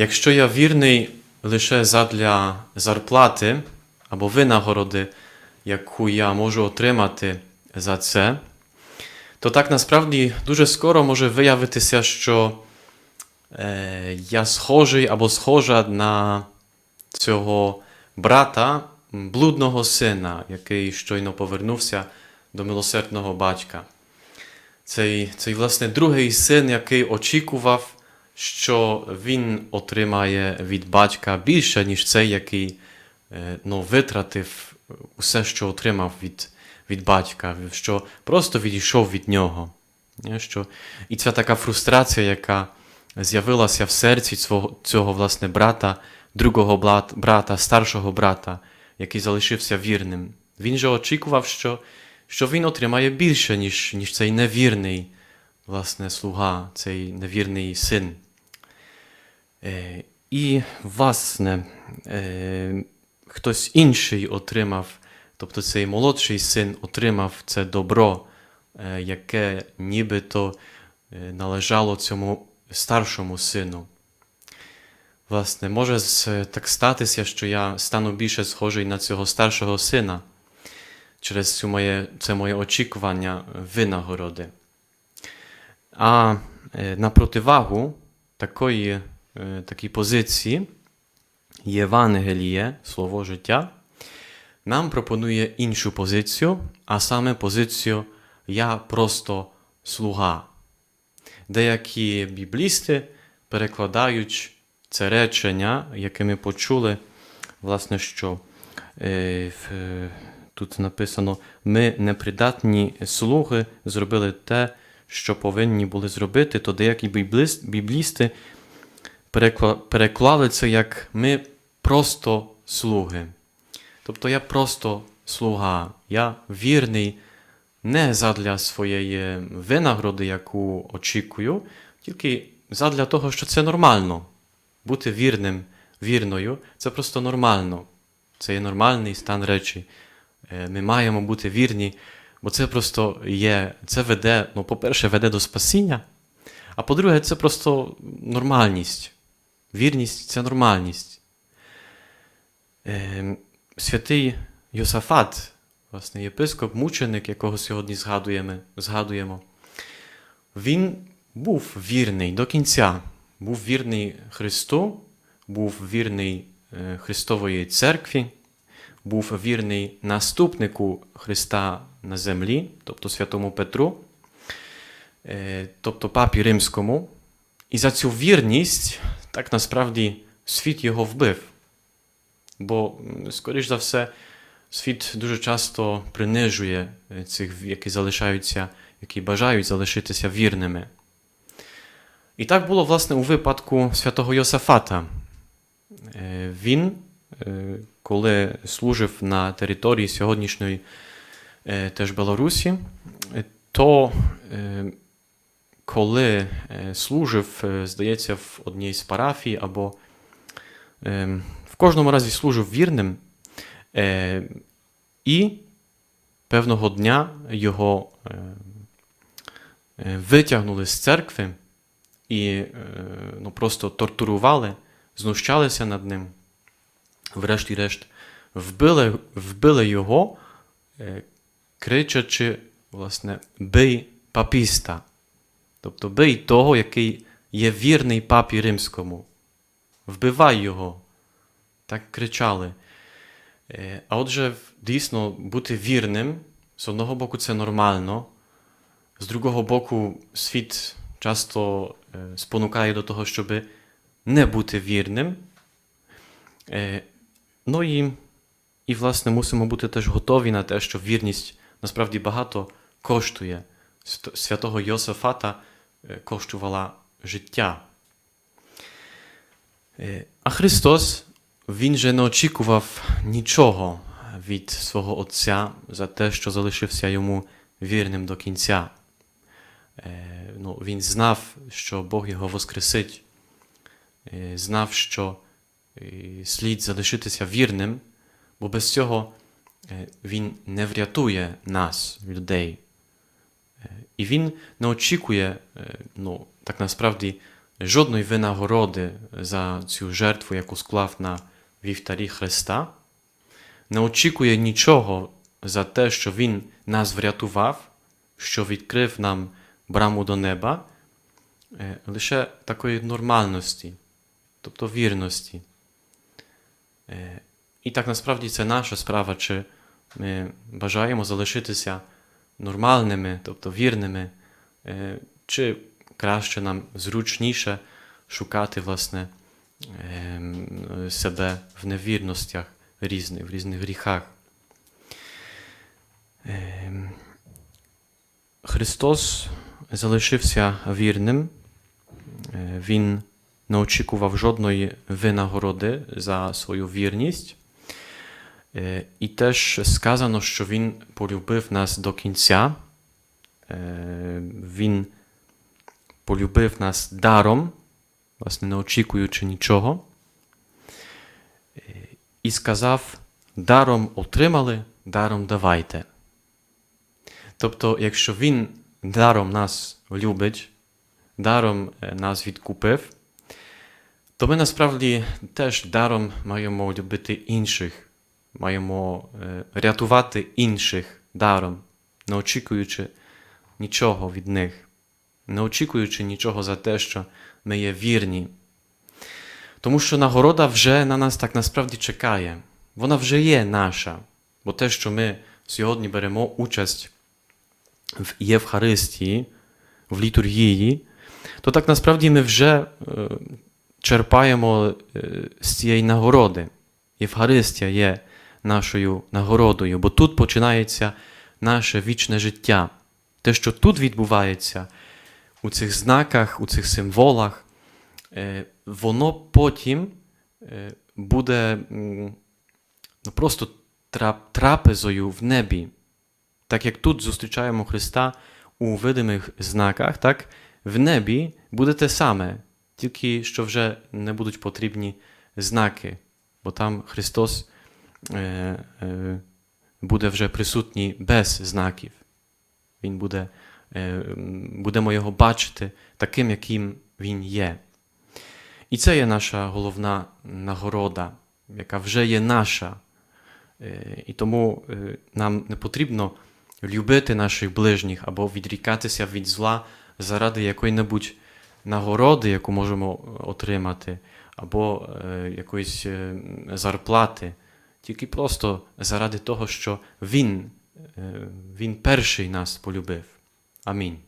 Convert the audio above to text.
Якщо я вірний лише задля зарплати або винагороди, яку я можу отримати за це, то так насправді дуже скоро може виявитися, що е, я схожий або схожа на цього брата, блудного сина, який щойно повернувся до милосердного батька. Цей, цей власне другий син, який очікував, що він отримає від батька більше, ніж цей, який е, ну, витратив усе, що отримав від, від батька, що просто відійшов від нього. Е, Що, і ця така фрустрація, яка з'явилася в серці цього, цього власне брата, другого брата, старшого брата, який залишився вірним. Він же очікував, що, що він отримає більше, ніж, ніж цей невірний власне, слуга, цей невірний син. Е, і, власне, е, хтось інший отримав, тобто цей молодший син отримав це добро, е, яке нібито належало цьому старшому сину. Власне, може так статися, що я стану більше схожий на цього старшого сина через цю моє, це моє очікування винагороди. А на противагу такої, е, такій позиції Євангеліє, Слово життя, нам пропонує іншу позицію, а саме позицію Я просто слуга. Деякі біблісти перекладають це речення, яке ми почули, власне, що е, е, тут написано: ми непридатні слуги зробили те, що повинні були зробити, то деякі біблісти переклали це як ми просто слуги. Тобто я просто слуга, я вірний не задля своєї винагороди, яку очікую, тільки задля того, що це нормально. Бути вірним, вірною це просто нормально. Це є нормальний стан речі. Е, Ми маємо бути вірні, бо це просто є, це веде, ну, по-перше, веде до спасіння, а по-друге, це просто нормальність. Вірність це нормальність. Е, Святий Йосафат, власне, єпископ, мученик, якого сьогодні згадуємо, він був вірний до кінця, був вірний Христу, був вірний е, Христової церкві, був вірний наступнику Христа на землі, тобто святому Петру, е, тобто папі Римському. І за цю вірність так насправді світ його вбив. Бо, скоріш за все, світ дуже часто принижує е, цих, які залишаються, які бажають залишитися вірними. І так було, власне, у випадку святого Йосафата. Е, Він, е, коли служив на території сьогоднішньої теж Білорусі, то коли е, служив, е, здається, в одній з парафій або е, в кожному разі служив вірним, е, і певного дня його витягнули з церкви і ну, просто тортурували, знущалися над ним. Врешті-решт, вбили, вбили його, кричачи, власне, бий папіста. Тобто бий того, який є вірний папі римському. Вбивай його. Так кричали. Е, А отже, дійсно, бути вірним, з одного боку, це нормально, з другого боку, світ часто е, спонукає до того, щоб не бути вірним. Е, Ну і, і, власне, мусимо бути теж готові на те, що вірність насправді багато коштує. Святого Йосифата коштувала життя. Е, А Христос, Він же не очікував нічого від свого Отця за те, що залишився йому вірним до кінця. Е, Ну, Він знав, що Бог його воскресить, Е, знав, що е, слід залишитися вірним, бо без цього е, Він не врятує нас, людей. І він не очікує, е, ну, так насправді, жодної винагороди за цю жертву, яку склав на вівтарі Христа, не очікує нічого за те, що Він нас врятував, що відкрив нам браму до неба, е, лише такої нормальності, тобто вірності. Е, І так насправді це наша справа, чи ми бажаємо залишитися нормальними, тобто вірними, е, чи краще нам зручніше шукати власне ем, себе в невірностях різних, в різних гріхах. Ем, Христос залишився вірним, Е, Він не очікував жодної винагороди за свою вірність. Е, І теж сказано, що Він полюбив нас до кінця. Е, Він полюбив нас даром, власне, не очікуючи нічого. Е, І сказав: даром отримали, даром давайте. Тобто, якщо Він даром нас любить, даром нас відкупив, то ми насправді теж даром маємо любити інших, маємо е, рятувати інших даром, не очікуючи нічого від них, не очікуючи нічого за те, що ми є вірні. Тому що нагорода вже на нас так насправді чекає. Вона вже є наша. Бо те, що ми сьогодні беремо участь в Євхаристії, в літургії, то так насправді ми вже е, черпаємо е, з цієї нагороди. Євхаристія є нашою нагородою, бо тут починається наше вічне життя. Те, що тут відбувається, у цих знаках, у цих символах, е, воно потім е, буде ну, просто трапезою в небі. Так як тут зустрічаємо Христа у видимих знаках, так в небі буде те саме, тільки що вже не будуть потрібні знаки, бо там Христос буде вже присутній без знаків. Він буде, е, будемо його бачити таким, яким він є. І це є наша головна нагорода, яка вже є наша. Е, І тому е, нам не потрібно любити наших ближніх або відрікатися від зла заради якої-небудь нагороди, яку можемо отримати, або якоїсь зарплати, тільки просто заради того, що Він, е, Він перший нас полюбив. Амінь.